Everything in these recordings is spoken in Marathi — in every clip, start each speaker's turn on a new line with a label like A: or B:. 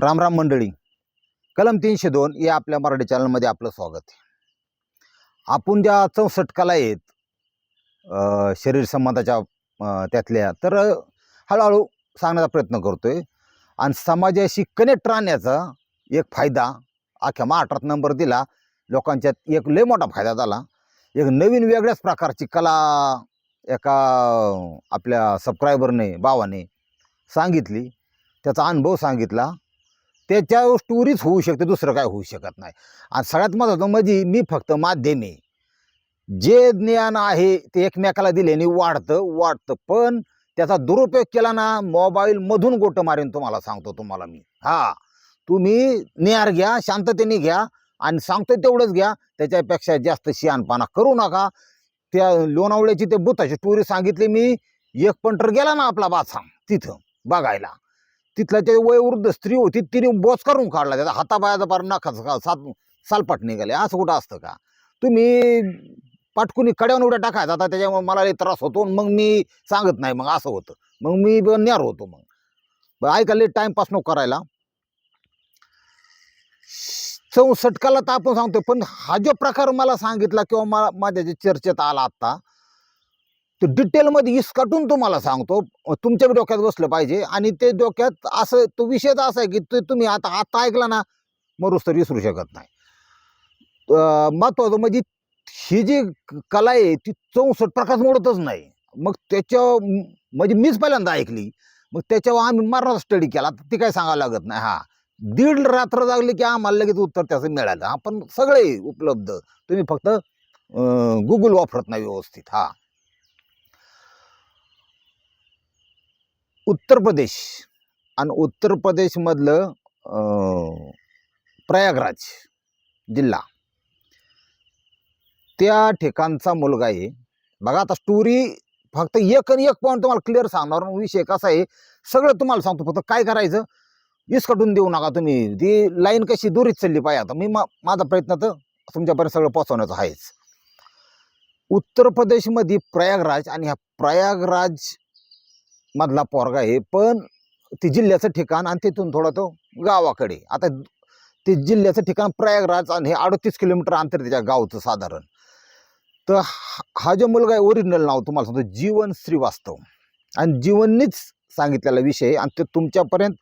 A: रामराम मंडळी. कलम तीनशे दोन या आपल्या मराठी चॅनलमध्ये आपलं स्वागत आहे. आपण ज्या चौसष्ट कला आहेत शरीर संबंधाच्या त्यातल्या तर हळूहळू सांगण्याचा प्रयत्न करतो आहे आणि समाजाशी कनेक्ट राहण्याचा एक फायदा अख्ख्या महाराष्ट्रात नंबर दिला. लोकांच्यात एक लय मोठा फायदा झाला. एक नवीन वेगळ्याच प्रकारची कला एका आपल्या सबस्क्रायबरने भावाने सांगितली. त्याचा अनुभव सांगितला. त्याच्या स्टोरीच होऊ शकते दुसरं काय होऊ शकत नाही. आणि सगळ्यात महत्त्वाचं म्हणजे मी फक्त माध्यम आहे. जे ज्ञान आहे ते एकमेकाला दिल्याने वाढतं वाढतं. पण त्याचा दुरुपयोग केला ना मोबाईलमधून गोटं मारेन तुम्हाला सांगतो तुम्हाला मी. हा. तुम्ही निहार घ्या शांततेने घ्या आणि सांगतो तेवढंच घ्या. त्याच्यापेक्षा जास्त शियानपाना करू नका. त्या लोणावळ्याची ते बुताची टोरी सांगितली मी. एक पंटर गेला ना आपला बाचा तिथं बघायला. तिथल्या ते वयवृद्ध स्त्री होती तिने बोच करून काढला त्याचा. हातापायाचा पार नखाच सात सालपाट निघाले. असं कुठं असतं का? तुम्ही पाटकुनी कड्यावर उड्या टाकायचा. आता त्याच्यामुळे मला लई त्रास होतो मग मी सांगत नाही. मग असं होतं. मग मी न्यार होतो मग. बरं टाइमपास नको करायला. चौसटकाला तर आपण सांगतो पण हा जो प्रकार मला सांगितला किंवा मला माझ्या जे चर्चेत आला आत्ता तो डिटेलमध्ये इसकाटून तुम्हाला सांगतो. तुमच्या डोक्यात बसलं पाहिजे आणि ते डोक्यात असं तो विषयच असा आहे की ते तुम्ही आता आता ऐकला ना मरुस्तर विसरू शकत नाही. महत्त्वाचं म्हणजे ही जी कला आहे ती चौसष्ट प्रकाश मोडतच नाही. मग त्याच्या म्हणजे मीच पहिल्यांदा ऐकली. मग त्याच्यावर आम्ही मारणार स्टडी केला. तर ती काय सांगायला लागत नाही. हा. दीड रात्र जागली की आम्हाला लगेच उत्तर त्याचं मिळालं. आपण सगळे उपलब्ध. तुम्ही फक्त गुगल वापरत नाही व्यवस्थित. हा. उत्तर प्रदेश आणि उत्तर प्रदेशमधलं प्रयागराज जिल्हा. त्या ठिकाणचा मुलगा आहे. बघा आता स्टोरी फक्त एक आणि एक पॉईंट तुम्हाला क्लिअर सांगणार. विषय कसा आहे सगळं तुम्हाला सांगतो. फक्त काय करायचं? इसकटून देऊ नका तुम्ही. ती लाईन कशी दुरीत चालली पाहिजे. आता मी मा माझा प्रयत्न तर तुमच्यापर्यंत सगळं पोहोचवण्याचा आहेच. उत्तर प्रदेशमध्ये प्रयागराज आणि ह्या प्रयागराज मधला पोरगा आहे पण ते जिल्ह्याचं ठिकाण आणि तिथून थोडा तो गावाकडे आता ते जिल्ह्याचं ठिकाण प्रयागराज आणि हे अडतीस किलोमीटर अंतर त्याच्या गावचं साधारण. तर हा हा जो मुलगा आहे ओरिजिनल नाव तुम्हाला सांगतो जीवन श्रीवास्तव. आणि जीवननीच सांगितलेला विषय आणि ते तुमच्यापर्यंत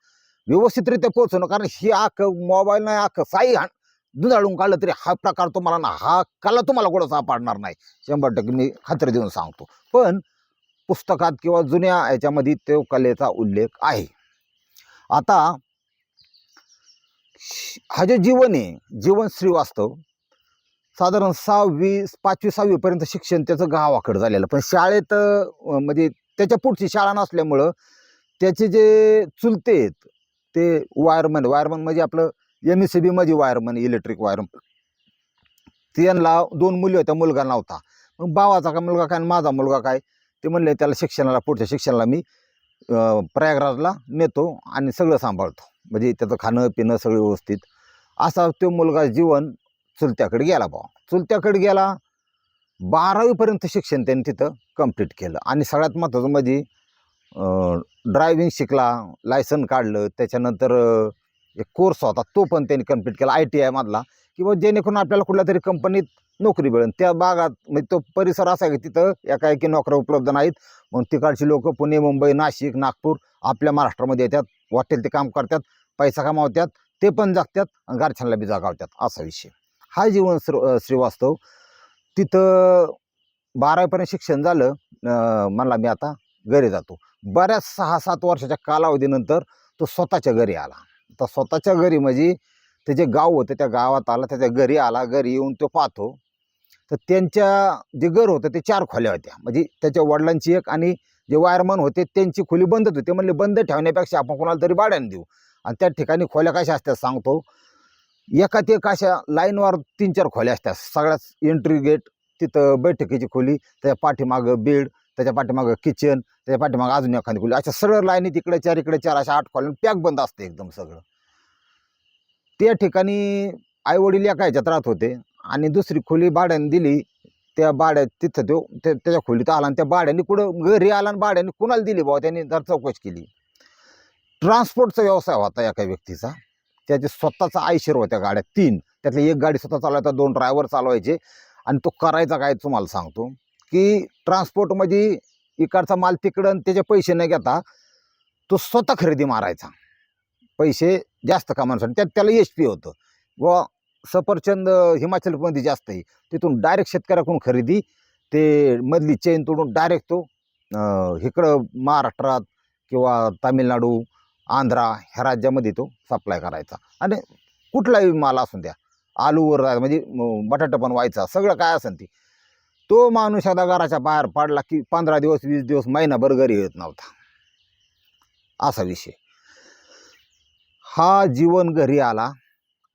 A: व्यवस्थितरित्या पोहोचवणं कारण ही आख मोबाईल नाही आख साई हाण दुधाळून काढलं तरी हा प्रकार तुम्हाला ना हा कला तुम्हाला कुठं सापडणार नाही. शंभर टक्के मी खात्री देऊन सांगतो. पण पुस्तकात किंवा जुन्या याच्यामध्ये तो कलेचा उल्लेख आहे. आता हा जे जीवन आहे जीवन श्रीवास्तव साधारण सहावी पाचवी सहावीपर्यंत शिक्षण त्याचं गावाकडं झालेलं. पण शाळेत म्हणजे त्याच्या पुढची शाळा नसल्यामुळं त्याचे जे चुलते आहेत ते वायरमन वायरमन म्हणजे आपलं एम एस सी बीमध्ये वायरमन इलेक्ट्रिक वायरमन. त्यांना दोन मुली होत्या मुलगा नव्हता. मग भावाचा का मुलगा काय आणि माझा मुलगा काय? ते म्हणले त्याला शिक्षणाला पुढच्या शिक्षणाला मी प्रयागराजला नेतो आणि सगळं सांभाळतो. म्हणजे त्याचं खाणं पिणं सगळं व्यवस्थित. असा तो मुलगा जीवन चुलत्याकडे गेला बा चुलत्याकडे गेला बारावीपर्यंत शिक्षण त्यांनी तिथं कंप्लीट केलं. आणि सगळ्यात महत्त्वाचं म्हणजे ड्रायव्हिंग शिकला लायसन काढलं त्याच्यानंतर एक कोर्स होता तो पण त्यांनी कंप्लीट केला आय टी आयमधला किंवा जेणेकरून आपल्याला कुठल्या तरी कंपनीत नोकरी मिळेल. त्या भागात म्हणजे तो परिसर असा आहे की तिथं एकाएकी नोकऱ्या उपलब्ध नाहीत. मग तिकडची लोक पुणे मुंबई नाशिक नागपूर आपल्या महाराष्ट्रामध्ये येतात. वाटेल ते काम करतात पैसा कमावतात ते पण जगतात आणि गारछानला बी जागावतात. असा विषय. हा जीवन श्र श्रीवास्तव. तिथं बारावीपर्यंत शिक्षण झालं. म्हणला मी आता घरी जातो. बऱ्याच सहा सात वर्षाच्या कालावधीनंतर तो स्वतःच्या घरी आला. तर स्वतःच्या घरी म्हणजे त्याचे गाव होतं त्या गावात आला त्याच्या घरी आला घरी येऊन तो पाहतो. तर त्यांच्या जे घर होतं ते चार खोल्या होत्या. म्हणजे त्याच्या वडिलांची एक आणि जे वायरमन होते त्यांची खोली बंदच होती. म्हणले बंद ठेवण्यापेक्षा आपण कोणाला तरी भाड्याने देऊ. आणि त्या ठिकाणी खोल्या कशा असतात सांगतो. एका ते अशा लाईनवर तीन चार खोल्या असतात. सगळ्याच एंट्री गेट तिथं बैठकीची खोली त्याच्या पाठीमागं बेड त्याच्या पाठीमागं किचन त्याच्या पाठीमागं अजून एखादी खोली. अशा सरळ लाईनी तिकडे चार इकडे चार अशा आठ खोल्या पॅक बंद असते एकदम सगळं. त्या ठिकाणी आईवडील एका ह्याच्यात राहत होते आणि दुसरी खोली भाड्याने दिली. त्या भाड्यात तिथं तो त्या त्याच्या खोलीत आला आणि त्या भाड्याने कुठं घरी आला आणि भाड्याने कुणाला दिली बाबा त्यांनी जर चौकशी केली. ट्रान्सपोर्टचा व्यवसाय होता एका व्यक्तीचा. त्याचे स्वतःचा आयशर होत्या गाड्या. तीन. त्यातली एक गाडी स्वतः चालवायचा दोन ड्रायव्हर चालवायचे. आणि तो करायचा काय तुम्हाला सांगतो? की ट्रान्सपोर्टमध्ये इकडचा माल तिकडं आणि त्याचे पैसे न घेता तो स्वतः खरेदी मारायचा. पैसे जास्त कामासाठी त्यात त्याला एच पी होतं. व सफरचंद हिमाचलमध्ये जास्त आहे. तिथून डायरेक्ट शेतकऱ्याकडून खरेदी. ते मधली चेन तोडून डायरेक्ट तो इकडं महाराष्ट्रात किंवा तामिळनाडू आंध्रा ह्या राज्यामध्ये तो सप्लाय करायचा. आणि कुठलाही माल असून द्या. आलूवर म्हणजे बटाटा पण व्हायचा. सगळं काय असेल ती. तो माणूस आता घराच्या बाहेर पडला की पंधरा दिवस वीस दिवस महिनाभर घरी येत नव्हता. असा विषय. हा जीवन घरी आला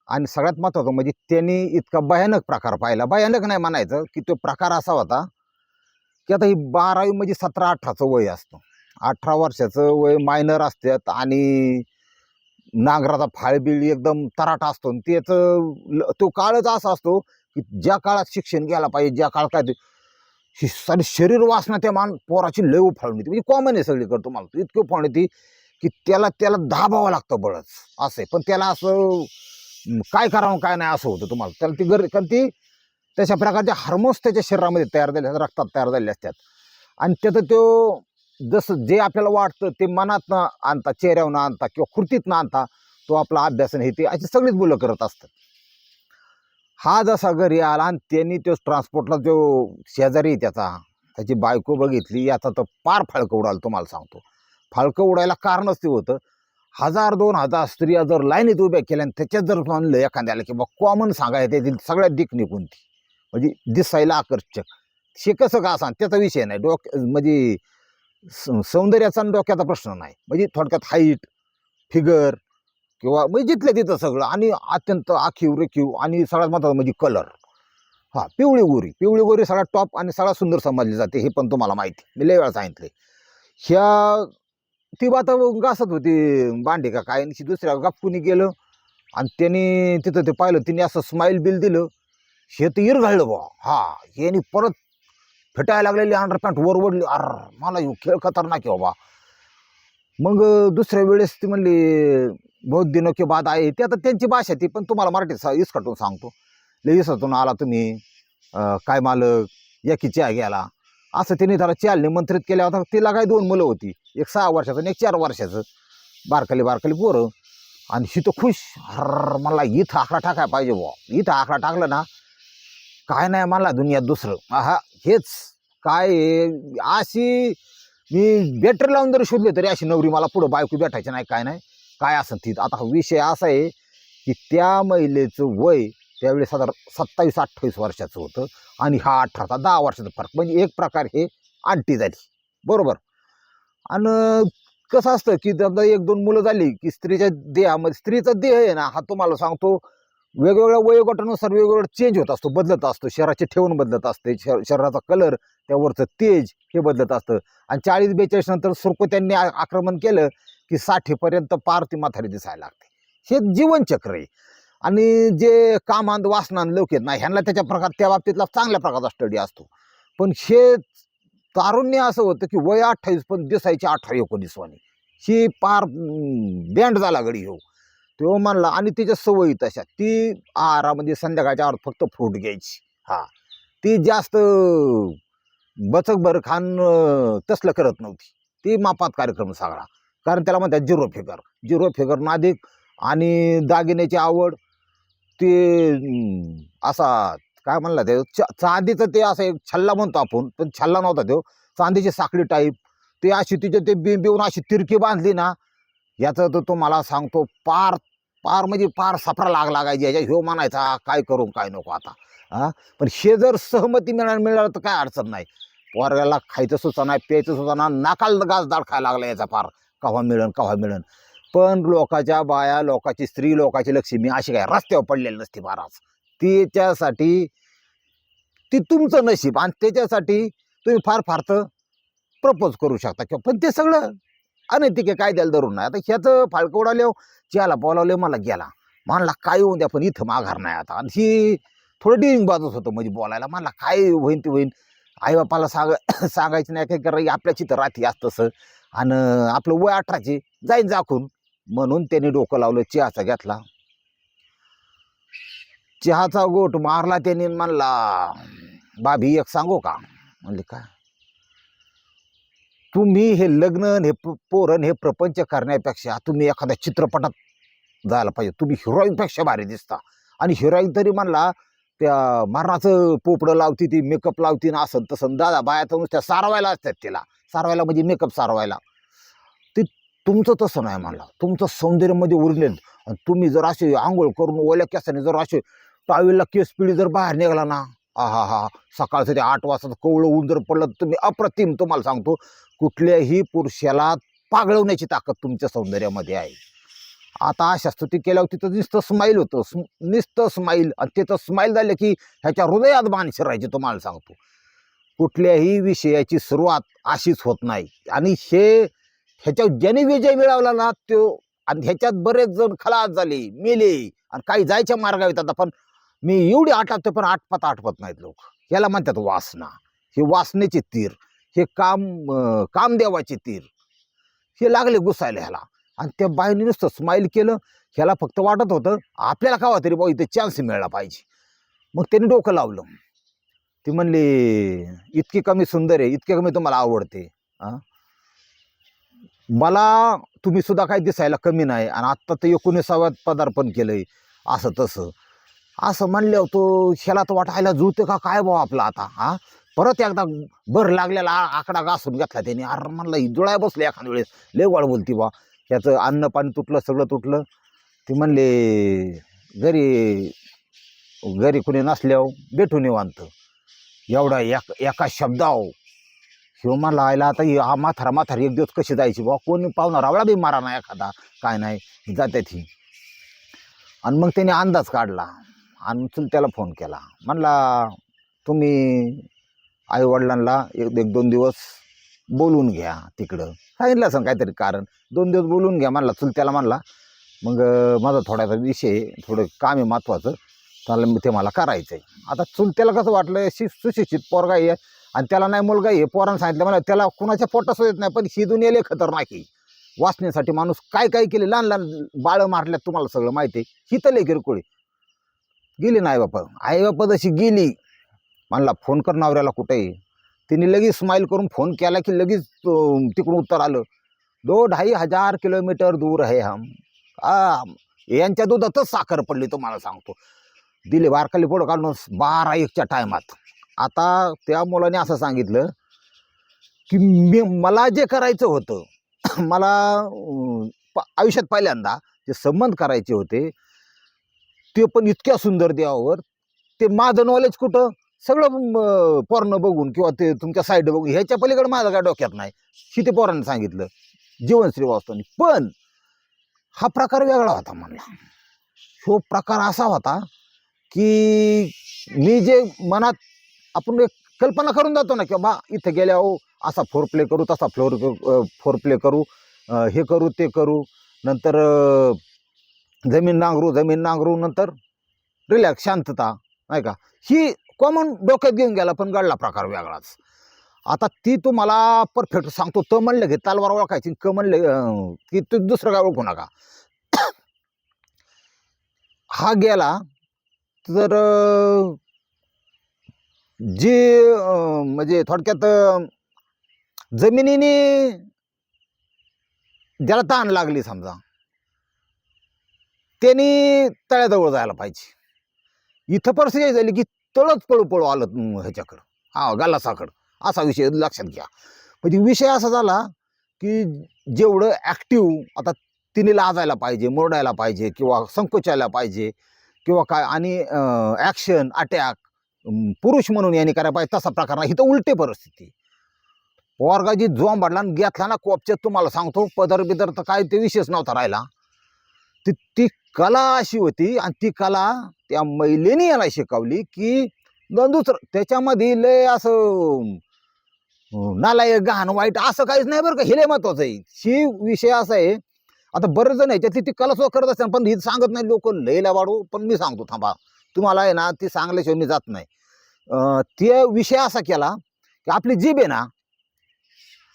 A: आणि सगळ्यात महत्त्वाचं म्हणजे त्यांनी इतका भयानक प्रकार पाहिला. भयानक नाही म्हणायचं की तो प्रकार असा होता की आता ही बारावी म्हणजे सतरा अठराचं वय असतं. अठरा वर्षाचं वय मायनर असतात आणि नांगराचा फाळबिळ एकदम तराटा असतो आणि त्याचं ल- तो काळच असा असतो की ज्या काळात शिक्षण घ्यायला पाहिजे ज्या काळात काय ते ही सारी शरीर वासना त्या मान पोराची लय उफाळून येते. म्हणजे कॉमन आहे सगळीकडे तुम्हाला. इतकी उफाळून येते की त्याला त्याला दाबावं लागतं बळच. असं आहे. पण त्याला असं काय करावं काय नाही असं होतं तुम्हाला. त्याला ती गर कारण ती तशा प्रकारच्या हार्मोन्स त्याच्या शरीरामध्ये तयार झाले असतात रक्तात तयार झाले असतात. आणि त्याचं तो जसं जे आपल्याला वाटतं ते मनातनं आणता चेहऱ्यावरनं आणता किंवा कृतीतनं आणता तो आपला अभ्यास हे ते अशी सगळीच मुलं करत असतात. हा जसा घरी आला आणि त्यांनी तो ट्रान्सपोर्टला जो शेजारी आहे त्याचा त्याची बायको बघितली याचा तर पार फाळकं उडाल तुम्हाला सांगतो. फाळकं उडायला कारणच ते होतं. हजार दोन हजार स्त्रिया जर लाईनीत उभ्या केल्या आणि त्याच्यात जर म्हणलं एखाद्याला की बा कॉमन सांगायचं त्यातील सगळ्यात दिक निघून ती. म्हणजे दिसायला आकर्षक. हे कसं का असा त्याचा विषय नाही. डोक म्हणजे स- सौंदर्याचा आणि डोक्याचा प्रश्न नाही. म्हणजे थोडक्यात हाईट फिगर किंवा म्हणजे जिथल्या तिथं सगळं आणि अत्यंत आखीव रेखीव आणि सगळ्यात महत्त्वाचं म्हणजे कलर हां पिवळी गोरी. पिवळी गोरी सगळ्यात टॉप आणि सगळ्यात सुंदर समजली जाते हे पण तुम्हाला माहिती. मी लय वेळा सांगितले ह्या ती आता घासत होती भांडी का काय आणि दुसऱ्या गप्पूनी गेलं आणि त्यांनी तिथं ते पाहिलं तिने असं स्माईल बिल दिलं. हे तर इरघळलं बा हा याने परत फेटायला लागलेली अंडर पॅन्ट वर वडली अर मला खेळ खतरनाक आहे बाबा. मग दुसऱ्या वेळेस ती म्हणली बहुत दिनो के बाद आहे ते आता त्यांची भाषा ती पण तुम्हाला मराठीत सा- इसकटून सांगतो. लई इसकटून आला तुम्ही अं, काय मालक या की च्या घ्यायला. असं तिने त्याला चहा निमंत्रित केल्या होता तिला काय दोन मुलं होती एक सहा वर्षाचं आणि एक चार वर्षाचं. बारकाली बारकाली पोरं. आणि ही तो खुश हर मला इथं आकडा टाकाय पाहिजे बुवा. इथं आकडा टाकलं ना काय नाही मला दुनियात दुसरं. हा हेच काय अशी मी बॅटरी लावून जरी शोधले तरी अशी नवरी मला पुढं बायको भेटायची नाही काय नाही. काय असं ती. आता हा विषय असा आहे की त्या महिलेचं वय त्यावेळी साधारण सत्तावीस अठ्ठावीस वर्षाचं होतं आणि हा अठराचा दहा वर्षाचा फरक. म्हणजे एक प्रकार हे आंटी झाली. बरोबर? आणि कसं असतं की समजा एक दोन मुलं झाली की स्त्रीच्या देहामध्ये स्त्रीचा देह आहे ना हा तुम्हाला सांगतो वेगवेगळ्या वयोगटानुसार वेगवेगळं चेंज होत असतो बदलत असतो. शरीराचे ठेवून बदलत असते शर शरीराचा कलर त्यावरचं तेज हे बदलत असतं. आणि चाळीस बेचाळीस नंतर सुरकुत्यांनी आ- आक्रमण केलं ती साठीपर्यंत पार ती म्हातारी दिसायला लागते. हे जीवनचक्र आहे. आणि जे कामांत वासनान लोक आहेत ना ह्यांना त्याच्या प्रकार त्या बाबतीतला चांगल्या प्रकारचा स्टडी असतो. पण हे तारुण्य असं होतं की वय अठ्ठावीस पण दिसायची अठरा एकोणीस वाणी. ही पार बँड झाला गडी हो. तो म्हणला आणि तिच्या सवयी तशा ती आहारामध्ये संध्याकाळच्या आहार फक्त फ्रूट घ्यायची. हा. ती जास्त बचकभर खान तसलं करत नव्हती. ती मापात कार्यक्रम सगळा कारण त्याला म्हणतात झिरो फिगर झिरो फिगर नादिक आणि दागिन्याची आवड ते असा काय म्हणला ते चा- चांदीचं ते असं एक छल्ला म्हणतो आपण पण छल्ला नव्हता तो. चांदीची साखळी टाईप ते अशी तिचे ते बिं बिवून अशी तिरकी बांधली ना याचं तर तो मला सांगतो पार पार म्हणजे पार सफरा लाग लागायची याच्या ह्यो म्हणायचा काय करू काय नको आता. हा पण हे जर सहमती मिळा मिळालं तर काय अडचण नाही. पोरग्याला खायचं सुचा नाही प्यायचं सुचा ना नाकाल गाजदाड खायला लागला याचा फार कव्हा हो मिळन कव्हा हो मिळन? पण लोकाच्या बाया लोकाची स्त्री लोकाची लक्ष्मी अशी काय रस्त्यावर पडलेली नसते महाराज. त्याच्यासाठी ती तुमचं नशीब आणि त्याच्यासाठी तुम्ही फार फार तर प्रपोज करू शकता किंवा पण ते सगळं अनैतिक आहे कायद्याला धरून नाही. आता ह्याचं फाळकं उडाले ज्याला बोलावले मला गेला. म्हणला काय होऊन द्या पण इथं माघार नाही आता. आणि ही थोडं डिंग बाजूच होतं म्हणजे बोलायला. म्हणला काय होईन ते होईन. आईबापाला सांग सांगायचं नाही काय करा आपल्याची तर रात्री असतं तसं. आणि आपलं वय अठराचे जाईन जाखून म्हणून त्याने डोकं लावलं चहाचा घेतला. चहाचा गोट मारला त्याने म्हणला बाबी एक सांगू का? म्हणले काय? तुम्ही हे लग्न हे प- पोरण हे प्रपंच करण्यापेक्षा तुम्ही एखाद्या चित्रपटात जायला पाहिजे. तुम्ही हिरोईनपेक्षा भारी दिसता. आणि हिरोईन तरी म्हणला त्या मरणाचं पोपडं लावती ती मेकअप लावती ना असं तसं दादा बाया तर नुसत्या सारवायला असतात तिला. सारवायला म्हणजे मेकअप सारवायला. ते तुमचं तसं नाही मला तुमचं सौंदर्यमध्ये उरलेलं. आणि तुम्ही जर असे आंघोळ करून ओल्या केसाने जर असे टावेलला केस पिढी जर बाहेर निघाला ना हा हा हा सकाळचं ते आठ वाजता कोवळं ऊन जर पडलं तर तुम्ही अप्रतिम तुम्हाला सांगतो कुठल्याही पुरुषाला पागळवण्याची ताकद तुमच्या सौंदर्यामध्ये आहे. आता अशा स्तुती केल्यावर तिथं नुसतं स्माईल होतं. स्म- नुसतं स्माईल आणि तिथं स्माईल झालं की ह्याच्या हृदयात बाण शिरायची तुम्हाला सांगतो. कुठल्याही विषयाची सुरुवात अशीच होत नाही. आणि हे ह्याच्या ज्याने विजय मिळवला ना तो आणि ह्याच्यात बरेच जण खलास झाले मेले आणि काही जायच्या मार्गावर येतात. पण मी एवढी आठवतो पण आठपत आठवत नाहीत लोक. याला म्हणतात वासना. हे वासनेचे तीर. हे काम कामदेवाचे तीर. हे लागले घुसायला ह्याला. आणि त्या बाईने नुसतं स्माईल केलं. ह्याला फक्त वाटत होतं आपल्याला कावा तरी भाऊ इथे चान्स मिळाला पाहिजे. मग त्याने डोकं लावलं. ती म्हणली इतकी कमी सुंदर आहे इतकी कमी तुम्हाला आवडते. मला तुम्ही सुद्धा काही दिसायला कमी नाही आणि आत्ता तर एकोणीसाव्यात पदार्पण केलं आहे असं तसं. असं म्हणल्यावर तो ह्याला तर वाटायला जुळते का काय भाऊ आपला आता हा? परत एकदा भर लागलेला आकडा घासून घेतला त्याने. अरे म्हणलं ही जुळाय बसले एखाद्या वेळेस लय वाढ बोलती बा याचं अन्न पाणी तुटलं सगळं तुटलं. ते म्हणले घरी घरी कुणी नसल्यावर भेटून निवांत. एवढा एक एका शब्दाव. ह्यो म्हणला आयला आता हा म्हातारा माथार एक दिवस कशी जायची बा कोणी पाहुणा रावळा बी मारा ना एखादा. काय नाही जात्यात ही आणि मग त्याने अंदाज काढला आणि चल त्याला फोन केला. म्हणला तुम्ही आईवडिलांना एक एक दोन दिवस बोलून घ्या तिकडं. सांगितलं असं काहीतरी कारण. दोन दिवस बोलून घ्या म्हणला. चुल त्याला म्हणला मग माझा थोडासा विषय थोडं काम आहे महत्त्वाचं त्याला ते मला करायचं आहे आता चुल त्याला कसं वाटलं शि सुशिक्षित पोरगा आहे. आणि त्याला नाही मुलगा आहे पोरानं सांगितलं मला त्याला कुणाच्या पोटास येत नाही पण ही दुनिया खतरनाक आहे. वाचण्यासाठी माणूस काय काय केले लहान लहान बाळं मारल्यात तुम्हाला सगळं माहिती आहे. ही तर लय किरकोळी गेली नाही बापा आई बापा जशी गेली म्हणला फोन कर नवऱ्याला कुठे आहे? तिने लगेच स्माईल करून फोन केला की लगेच तिकडून उत्तर आलं. दो ढाई हजार किलोमीटर दूर आहे हम. आ यांच्या दुधातच साखर पडली तो मला सांगतो. दिले बारकाली पोळं काढून बारा एकच्या टायमात. आता त्या मुलाने असं सांगितलं की मी मला जे करायचं होतं मला प- आयुष्यात पहिल्यांदा जे संबंध करायचे होते ते पण इतक्या सुंदर देवावर ते माझं नॉलेज कुठं? सगळं पोरणं बघून किंवा ते तुमच्या साईड बघून ह्याच्या पलीकडे माझं काय डोक्यात नाही ही ते पोरांनी सांगितलं. जीवनश्री वाचताना पण हा प्रकार वेगळा होता म्हणला. तो प्रकार असा होता की मी जे मनात आपण एक कल्पना करून जातो ना की बा इथं गेल्या हो असा फोर प्ले करू तसा फ्लोर फोर प्ले करू हे करू ते करू नंतर जमीन नांगरू जमीन नांगरू नंतर रिलॅक्स शांतता नाही का? ही कॉमन डोक्यात घेऊन गेला पण घडला प्रकार वेगळाच. आता ती तुम्हाला परफेक्ट सांगतो त म्हणलं की तालवार ओळखायची क म्हणलं की तू दुसरं काय ओळखू नका. हा गेला तर जे म्हणजे थोडक्यात जमिनीने ज्याला ताण लागली समजा त्यांनी तळ्याजवळ जायला पाहिजे. इथं परिस्थिती झाली की तळच पळू पळू आलं ह्याच्याकडं. हा गालासाकडं असा विषय लक्षात घ्या. म्हणजे विषय असा झाला की जेवढं ॲक्टिव्ह आता तिने लाजायला पाहिजे मोरडायला पाहिजे किंवा संकोचायला पाहिजे किंवा काय आणि ॲक्शन अटॅक पुरुष म्हणून यांनी करायला पाहिजे तसा प्रकार नाही. इथं उलटे परिस्थिती. पोरगाजी जोम भरला आणि घेतला ना कोपच्यात तुम्हाला सांगतो पदर बिदर तर काय ते विषयच नव्हता राहिला. ती ती कला अशी होती आणि ती कला त्या महिलेने याला शिकवली की न दुसरं त्याच्यामध्ये लय असं नालायक गहाण वाईट असं काहीच नाही बरं का. हे लय महत्वाचं आहे. ही विषय असा आहे आता बरेच जण ह्याच्यातली ती कला सुद्धा करत असतात पण ही सांगत नाही लोक लयला वाढू पण मी सांगतो थांबा. तुम्हाला आहे ना ती सांगल्याशिवाय मी जात नाही. ते विषय असा केला की आपली जीभ आहे ना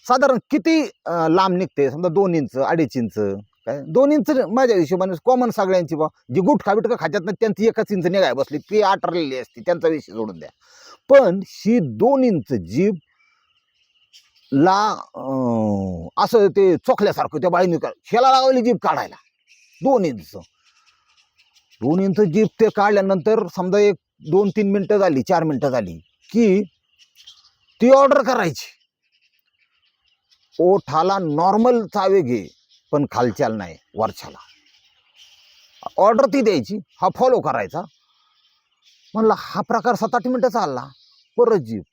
A: साधारण किती लांब निघते? समजा दोन इंच अडीच इंच काय? दोन इंच माझ्या हिशोबाने कॉमन सगळ्यांची बा जी गुटखा बिटखा खात्यात ना त्यांची एकच इंच निघाय बसली. ती आटरलेली असते त्यांचा विषय सोडून द्या. पण ही दोन इंच जीभ ला असं ते चोखल्यासारखं त्या बाईने का लावली जीप काढायला. दोन इंच. दोन इंच जीप ते काढल्यानंतर समजा एक दोन तीन मिनटं झाली चार मिनटं झाली की ती ऑर्डर करायची. ओठाला नॉर्मल चावे घे पण खालच्याला नाही वरच्याला. ऑर्डर ती द्यायची हा फॉलो करायचा. म्हणला हा प्रकार सात आठ मिनटं चालला. परत जीप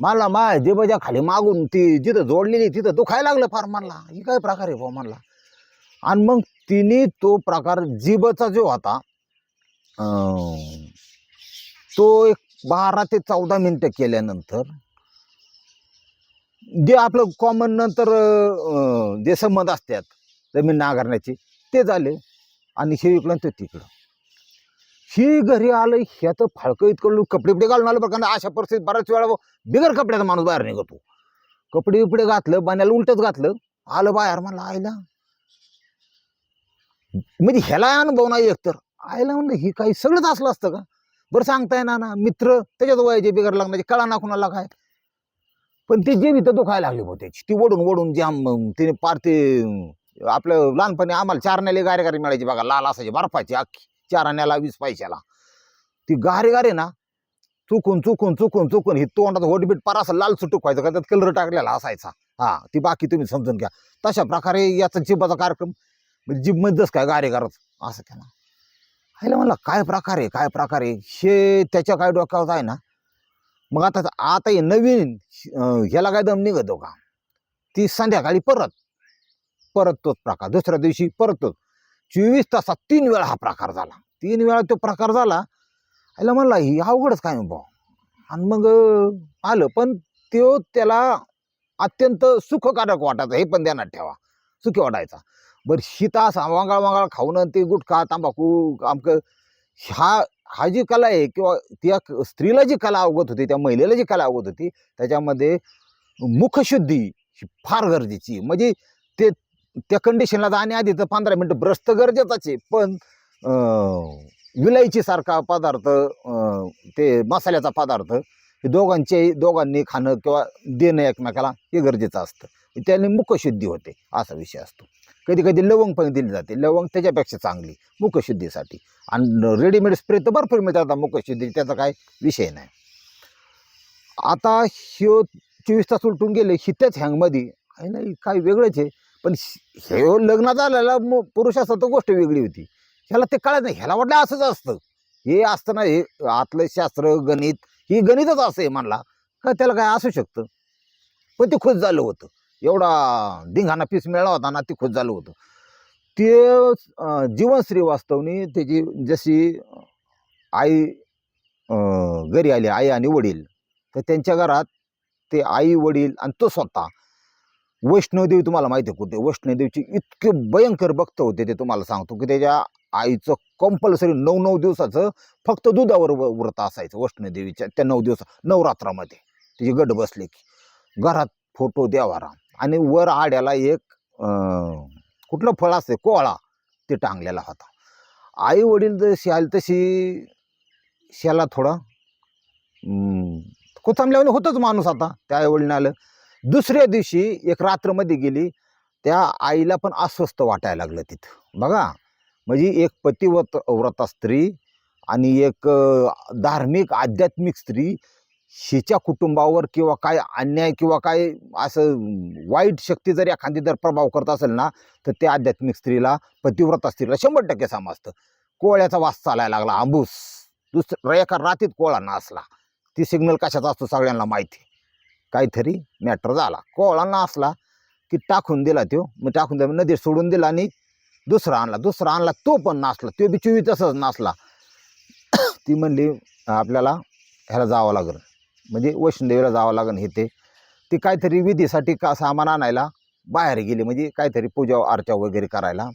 A: मला मा जेबाच्या खाली मागून ती जिथं जोडलेली तिथं दुखायला लागलं फार म्हणला ही काय प्रकार आहे भाऊ म्हणला आणि मग तिने तो प्रकार जिबचा जो होता तो एक बारा ते चौदा मिनटं केल्यानंतर जे आपलं कॉमन नंतर जे संबंध असतात जमीन नांगरण्याचे ते झाले. आणि हे इकडं ते तिकडं. ही घरी आलं ह्याचं फाळकं इतकं कपडे बिपडे घालून आलं बरं का? अशा परिस्थितीत बऱ्याच वेळा बिगर कपड्याचा माणूस बाहेर निघतो. कपडे बिपडे घातलं बाण्याला उलटच घातलं. आलं बाहेर म्हणलं आईला. म्हणजे ह्याला अनुभव नाही एकतर. आईला म्हणलं ही काही सगळंच असलं असतं का? बरं सांगता येणार ना मित्र त्याच्यात वयाचे बिगर लग्नाचे कळा ना कुणाला काय. पण ते जे इथं दुखायला लागली होते त्याची. ती ओढून ओढून जाम तिने पार ते आपलं लहानपणी आम्हाला चारण्याला गारे गारे मिळायची बघा लाल असायची बर्फाची अख्खी. चार आण्याला वीस पैशाला. ती गारे गारे ना चुकून चुकून चुकून चुकून ही तोंडात होटबीट पार असं लाल सुटूक व्हायचं का त्यात कलर टाकलेला असायचा. हा ती बाकी तुम्ही समजून घ्या. तशा प्रकारे याचा जिबाचा कार्यक्रम म्हणजे जिबमध्येच काय गारे गारच असं केला. हायला म्हणला काय प्रकार आहे काय प्रकार? आहे हे त्याच्या काय डोक्यावर आहे ना मग आता आता हे नवीन ह्याला काय दम निघतो का? ती संध्याकाळी परत परत तोच प्रकार दुसऱ्या दिवशी परत तोच. चोवीस तासात तीन वेळा हा प्रकार झाला. तीन वेळा तो प्रकार झाला. याला म्हणला ही अवघडच काय हो भाऊ? आणि मग आलं. पण तो त्याला अत्यंत सुखकारक वाटायचा. हे पण ध्यानात ठेवा. सुखी वाटायचा. बरं शीता असा वांगाळ वांगाळ खाऊन आणि ते गुटखा तांबाखू आमक हा हा जी कला आहे किंवा त्या क- स्त्रीला जी कला अवगत होती त्या महिलेला जी कला अवगत होती त्याच्यामध्ये मुखशुद्धी ही फार गरजेची म्हणजे त्या कंडिशनला जाण्याआधी तर पंधरा मिनटं ब्रश तर गरजेचाच आहे. पण विलायची सारखा पदार्थ ते मसाल्याचा पदार्थ हे दोघांचे दोघांनी खाणं किंवा देणं एकमेकाला हे गरजेचं असतं. त्याने मुखशुद्धी होते असा विषय असतो. कधी कधी लवंग पण दिली जाते. लवंग त्याच्यापेक्षा चांगली मुखशुद्धीसाठी. आणि रेडीमेड स्प्रे तर भरपूर मिळतात आता मुखशुद्धी त्याचा काय विषय नाही. आता ह्यो चोवीस तास उलटून गेले हित्याच हँगमध्ये आहे नाही काय वेगळंच आहे. पण हे लग्नात झालेला पुरुष असतं तर गोष्ट वेगळी होती. ह्याला ते कळत नाही. ह्याला वाटलं असंच असतं. हे असतं ना हे आतलं शास्त्र गणित ही गणितच असं आहे म्हणला. का त्याला काय असू शकतं? पण ते खुश झालं होतं. एवढा धिंगाणा पीस मिळाला होता ना ते खुश झालं होतं. ते जीवन श्रीवास्तवनी त्याची जशी आई घरी आली आई आणि वडील तर त्यांच्या घरात ते आई वडील आणि तो स्वतः वैष्णवदेवी तुम्हाला माहिती आहे कुठे? वैष्णवदेवीची इतके भयंकर भक्त होते ते तुम्हाला सांगतो की त्याच्या आईचं कंपल्सरी नऊ नऊ दिवसाचं फक्त दुधावर व- व्रत असायचं वैष्णवदेवीच्या त्या नऊ दिवस नवरात्रामध्ये. तिची गड बसले की. घरात फोटो देवारा आणि वर आड्याला एक कुठलं फळ असते कोहळा ते टांगलेला होता. आई वडील जशी आली तशी शाला थोडा कोचांबल्यावर होतंच माणूस आता. त्या आई वडील आलं. दुसऱ्या दिवशी एक रात्रमध्ये गेली त्या आईला पण अस्वस्थ वाटायला लागलं तिथं. बघा म्हणजे एक पतिव्रत व्रता स्त्री आणि एक धार्मिक आध्यात्मिक स्त्री हिच्या कुटुंबावर किंवा काय अन्याय किंवा काय असं वाईट शक्ती जर एखादी जर प्रभाव करत असेल ना तर त्या आध्यात्मिक स्त्रीला पतिव्रता स्त्रीला शंभर टक्के समजतं. कोळ्याचा वास चालायला लागला आंबूस. दुसरं एका रात्रीत कोळा नासला ती सिग्नल कशाचा असतो सगळ्यांना माहिती. काहीतरी मॅटर झाला. कोळा असला की टाकून दिला तो मग टाकून दिला नदीत सोडून दिला आणि दुसरा आणला. दुसरा आणला तो पण नाचला तो बी चोवी तसंच नाचला ती म्हणली आपल्याला ह्याला जावं लागेल. म्हणजे वैष्णोदेवीला जावं लागेल हे ते. ती काहीतरी विधीसाठी का सामान आणायला बाहेर गेली. म्हणजे काहीतरी पूजा अर्चा वगैरे करायला.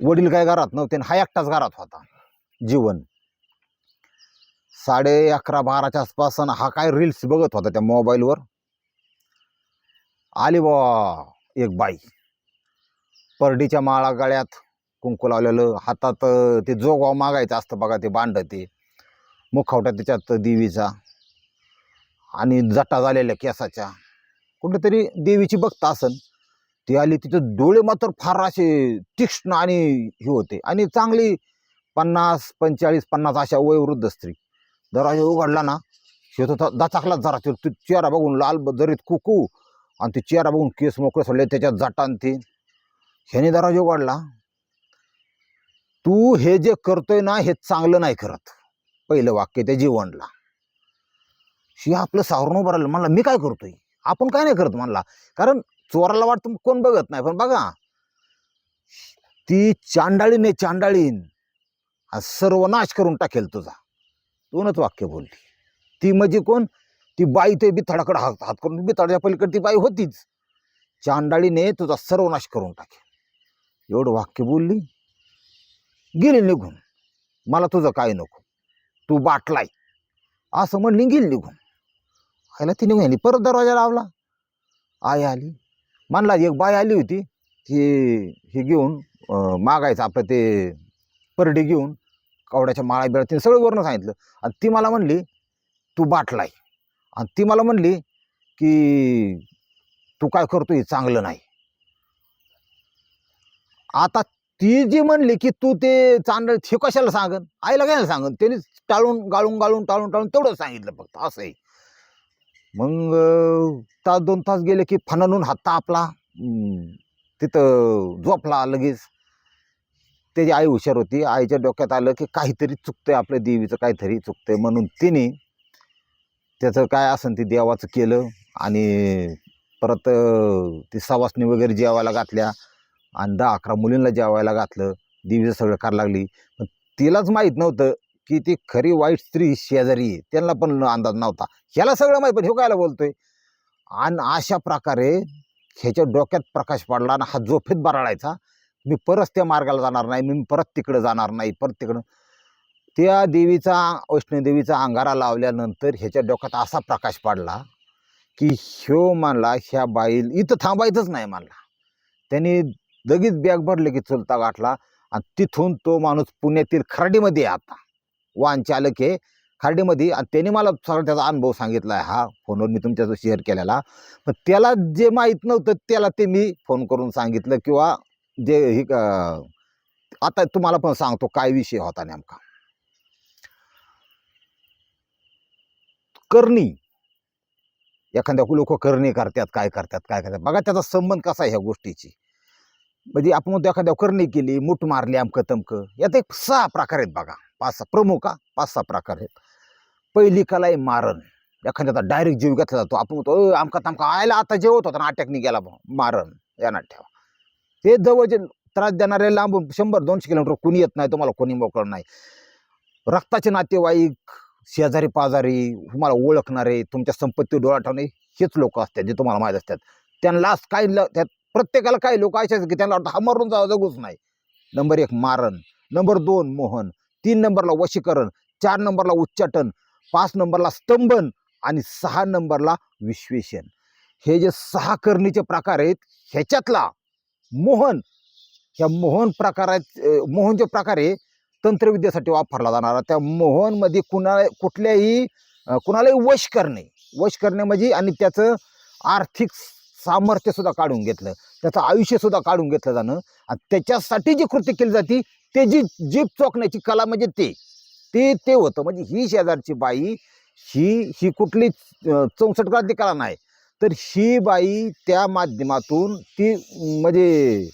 A: वडील काय घरात नव्हते आणि हा एकटाच घरात होता. जीवन. साडे अकरा बाराच्या आसपास हा काय रील्स बघत होता त्या मोबाईलवर आली बा एक बाई. परडीच्या माळा गळ्यात कुंकू लावलेलं हातात ते जोगाव मागायचं असतं बघा ते बांड ते. मुखवटा त्याच्यात देवीचा आणि जटा झालेल्या केसाच्या. कुठेतरी देवीची बघता असन. ती आली तिचे डोळे मात्र फार असे तीक्ष्ण आणि हे होते. आणि चांगली पन्नास पंचेचाळीस पन्नास अशा वयोवृद्ध स्त्री. दरवाजा उघडला ना शेत दचाकला जरा तो चेहरा बघून लाल जरीत कुकू आणि ते चेहरा बघून केस मोकळे सोडले त्याच्यात जटान ते. ह्याने दरवाजा उघडला. तू हे जे करतोय ना हे चांगलं नाही करत. पहिलं वाक्य त्या जीवनला. शी आपलं सावरण उभं राहिलं. म्हणलं मी काय करतोय? आपण काय नाही करत? म्हणला. कारण चोराला वाटतं कोण बघत नाही. पण बघा ती चांडाळीने चांडाळीन सर्वनाश करून टाकेल तुझा. दोनच वाक्य बोलली. ती म्हणजे कोण? ती बाई ते बिथाडाकडे हात हात करून बिथाडाच्या पलीकडे ती बाई होतीच. चांडाळीने तुझा सर्वनाश करून टाकेल. एवढं वाक्य बोलली. गेली निघून. मला तुझं काय नको? तू बाटलाय. असं म्हणली गेली निघून. आयला ती निघून आली परत दरवाजा लावला. आई आली. म्हणला एक बाई आली होती. ती हे घेऊन मागायचं आपलं ते परडी घेऊन. कवड्याच्या माळा बिळा तिने सगळं वर्ण सांगितलं. आणि ती मला म्हणली तू बाटलाय. आणि ती मला म्हणली की तू काय करतोय चांगलं नाही. आता ती जी म्हणली की तू ते चांदळ हे कशाला सांगन? आईला काय सांगन? त्याने टाळून गाळून गाळून टाळून टाळून तेवढं सांगितलं फक्त असं आहे. मग तास दोन तास गेले की फननून हात आपला तिथं झोपला लगेच. त्याची आई हुशार होती आईच्या डोक्यात आलं की काहीतरी चुकतं आहे आपल्या देवीचं काहीतरी चुकतं आहे म्हणून तिने त्याचं काय असन ते देवाचं केलं आणि परत ती सवासणी वगैरे जेवायला घातल्या आणि दहा अकरा मुलींना जेवायला घातलं. देवीचं सगळं करायला लागली. पण तिलाच माहीत नव्हतं की ती खरी वाईट स्त्री शेजारी आहे. त्यांना पण अंदाज नव्हता. ह्याला सगळं माहीत पण हे कायला बोलतोय? आणि अशा प्रकारे ह्याच्या डोक्यात प्रकाश पडला आणि हा झोपेत बराळायचा. मी परत त्या मार्गाला जाणार नाही मी परत तिकडं जाणार नाही परत तिकडं. त्या देवीचा वैष्णोदेवीचा अंगारा लावल्यानंतर ह्याच्या डोक्यात असा प्रकाश पडला की ह्यो मानला ह्या बाईल इथं थांबायचंच नाही मानला त्यांनी लगेच बॅग भरले की चुलता गाठला आणि तिथून तो माणूस पुण्यातील खर्डीमध्ये आता. वाहन चालक हे खर्डीमध्ये आणि त्याने मला सगळा त्याचा अनुभव सांगितला आहे. हा फोनवर मी तुमच्यासोबत शेअर केलेला. पण त्याला जे माहीत नव्हतं त्याला ते मी फोन करून सांगितलं किंवा जे हे आता तुम्हाला पण सांगतो काय विषय होता नेमका. करणी. एखाद्या लोक करणी करतात काय करतात काय करतात. बघा त्याचा संबंध कसा आहे ह्या गोष्टीची. म्हणजे आपण म्हणतो एखाद्या करणी केली मूठ मारली अमकं तमकं. यात एक सहा प्रकार आहेत बघा. पाच सहा प्रमुख का पाच सहा प्रकार आहेत. पहिली कला आहे मारण. एखाद्याचा डायरेक्ट जीव घेतला जातो. आपण म्हणतो "अ, अमका तमका आयला आता जेवत होता ना अटॅकनी गेला मारण. यानात ठेवा. ते जवळचे त्रास देणारे लांबून शंभर दोनशे किलोमीटर कोणी येत नाही तुम्हाला कोणी मोकळ नाही. रक्ताचे नातेवाईक शेजारी पाजारी तुम्हाला ओळखणारे तुमच्या संपत्ती डोळा ठेवणे हेच लोक असतात जे तुम्हाला माहीत असतात. त्यांना काही ल- त्यात प्रत्येकाला काही लोक असे की त्यांना वाटतं हा मरून जावं जगूच नाही. नंबर एक मारण. नंबर दोन मोहन. तीन नंबरला वशीकरण. चार नंबरला उच्चाटन. पाच नंबरला स्तंभन. आणि सहा नंबरला विश्वेषण. हे जे सहा करणीचे प्रकार आहेत ह्याच्यातला मोहन ह्या मोहन प्रकारात मोहन जो प्रकार आहे तंत्रविद्येसाठी वापरला जाणारा त्या मोहनमध्ये कुणा कुठल्याही कुणालाही वश करणे वश करणे म्हणजे आणि त्याचं आर्थिक सामर्थ्यसुद्धा काढून घेतलं त्याचं आयुष्यसुद्धा काढून घेतलं जाणं आणि त्याच्यासाठी जी कृती केली जाते ते जी जीप चोखण्याची कला म्हणजे ते ते ते होतं. म्हणजे ही शेजारची बाई ही ही कुठली चौसष्ट काळातली कला नाही. तर ही बाई त्या माध्यमातून ती म्हणजे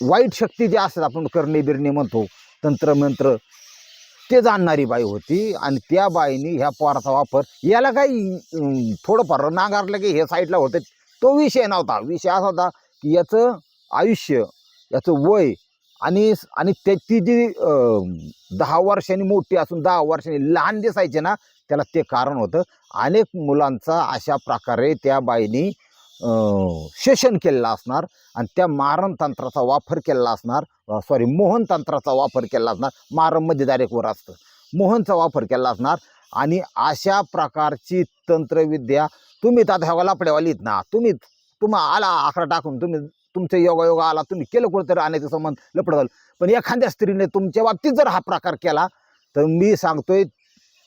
A: वाईट शक्ती जी असतात आपण करणे बिरणे म्हणतो तंत्रमंत्र ते जाणणारी बाई होती आणि त्या बाईने ह्या पोराचा वापर याला काही थोडंफार नांगारलं की हे साईडला होतं तो विषय नव्हता. विषय असा होता की याचं आयुष्य याचं वय आणि आणि त्याची जी दहा वर्षांनी मोठी असून दहा वर्षांनी लहान दिसायचे ना त्याला ते कारण होतं. अनेक मुलांचा अशा प्रकारे त्या बाईनी शोषण केलेलं असणार आणि त्या मारण तंत्राचा वापर केलेला असणार. सॉरी मोहन तंत्राचा वापर केला असणार. मारममध्ये डायरेक्ट वर असतं. मोहनचा वापर केला असणार आणि अशा प्रकारची तंत्रविद्या तुम्ही तर आता ह्या लापड्यावालीत ना. तुम्ही तुम्हा आला आकडा टाकून तुम्ही तुमचा योगा योगा आला तुम्ही केलं कुठेतरी आणायचं संबंध लपड झालं. पण एखाद्या स्त्रीने तुमच्या बाबतीत जर हा प्रकार केला तर मी सांगतोय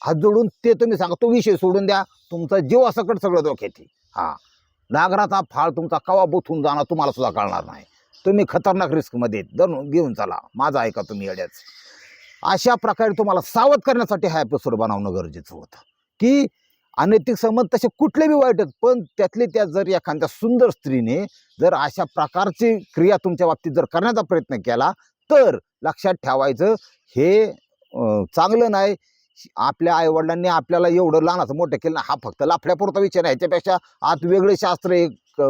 A: हात जोडून ते तुम्ही सांगा तो विषय सोडून द्या. तुमचा जीवासकट सगळं डोक्यात हा. नागराचा फाळ तुमचा कवा बोथून जाणार तुम्हाला सुद्धा कळणार नाही. तुम्ही खतरनाक रिस्कमध्ये धरून घेऊन चला. माझा ऐका तुम्ही येड्याच. अशा प्रकारे तुम्हाला सावध करण्यासाठी हा एपिसोड बनवणं गरजेचं होतं. की अनैतिक संबंध तसे कुठले बी वाईट आहेत पण त्यातले त्यात जर एखाद्या सुंदर स्त्रीने जर अशा प्रकारची क्रिया तुमच्या बाबतीत जर करण्याचा प्रयत्न केला तर लक्षात ठेवायचं हे चांगलं नाही. आपल्या आईवडिलांनी आपल्याला एवढं लहानाचं मोठं केलं ना हा फक्त लाफड्यापुरता विचार आहे. ह्याच्यापेक्षा आत वेगळे शास्त्र एक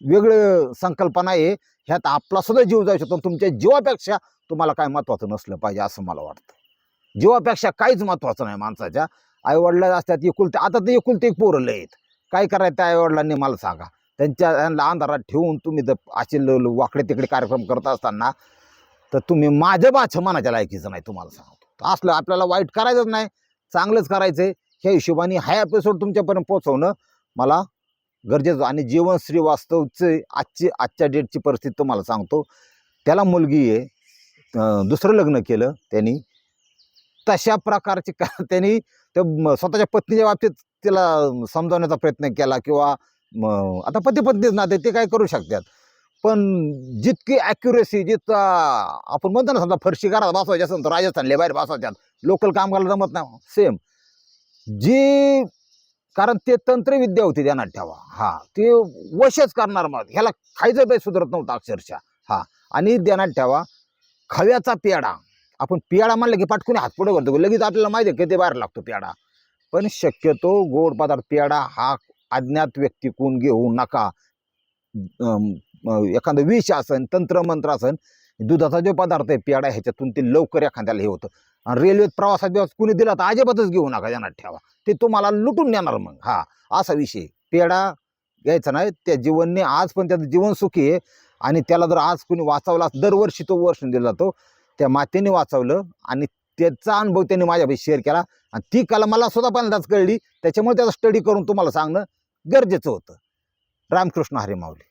A: वेगळं संकल्पना आहे. ह्यात आपला सुद्धा जीव जाऊ शकतो. तुमच्या जीवापेक्षा तुम्हाला काय महत्त्वाचं नसलं पाहिजे असं मला वाटतं. जीवापेक्षा काहीच महत्त्वाचं नाही माणसाच्या. आईवडिला असतात एकुलते. आता ते एकुलते एक पोरं लय आहेत काय करायचं त्या आईवडिलांनी मला सांगा. त्यांच्या त्यांना अंधारात ठेवून तुम्ही जर असे ल- वाकडे तिकडे कार्यक्रम करत असताना तर तुम्ही माझं बाछ मनाच्या लायकीचं नाही तुम्हाला सांगा असलं आपल्याला वाईट करायचंच नाही. चांगलंच करायचं आहे ह्या हिशोबाने हा एपिसोड तुमच्यापर्यंत पोहोचवणं मला गरजेचं आणि जीवन श्रीवास्तवचे आजची आजच्या डेटची परिस्थिती तुम्हाला सांगतो. त्याला मुलगी आहे. दुसरं लग्न केलं त्यांनी. तशा प्रकारचे का त्यांनी त्या स्वतःच्या पत्नीच्या बाबतीत तिला समजावण्याचा प्रयत्न केला किंवा आता पती पत्नीच नाते ते काय करू शकतात? पण जितकी ॲक्युरेसी जितका आपण म्हणतो ना समजा फरशी घरात बसवायची असेल तर राजस्थानले बाहेर बसवायच्यात. लोकल काम करायला जमत नाही. सेम जी कारण ते तंत्रविद्या होती ध्यानात ठेवा. हा ते वशच करणार मग. ह्याला खायचं बे सुधरत नव्हतं अक्षरशः. हा आणि ध्यानात ठेवा खव्याचा पेडा आपण पेडा म्हणलं की पाठकून हात पुढे करतो लगेच आपल्याला माहिती आहे किती बाहेर लागतो पेडा पण शक्यतो गोड पदार्थ पेडा हा अज्ञात व्यक्ती कोण घेऊ नका. एखादं विष असन तंत्रमंत्र असन दुधाचा जो पदार्थ आहे पेडा ह्याच्यातून ते लवकर एखाद्याला हे होतं. आणि रेल्वेत प्रवासात दिवस कुणी दिला तर अजिबातच घेऊ नका ज्यांना ठेवा. ते तुम्हाला लुटून नेणार मग. हा असा विषय पेडा घ्यायचा नाही त्या जीवनने आज पण त्याचं जीवन सुखी आहे. आणि त्याला जर आज कुणी वाचवला दरवर्षी तो वर्ष दिला जातो त्या मातेने वाचवलं आणि त्याचा अनुभव त्यांनी माझ्यापाशी शेअर केला. आणि ती कला मला सुद्धा पहिल्यांदाच कळली. त्याच्यामुळे त्याचा स्टडी करून तुम्हाला सांगणं गरजेचं होतं. रामकृष्ण हरे माऊली.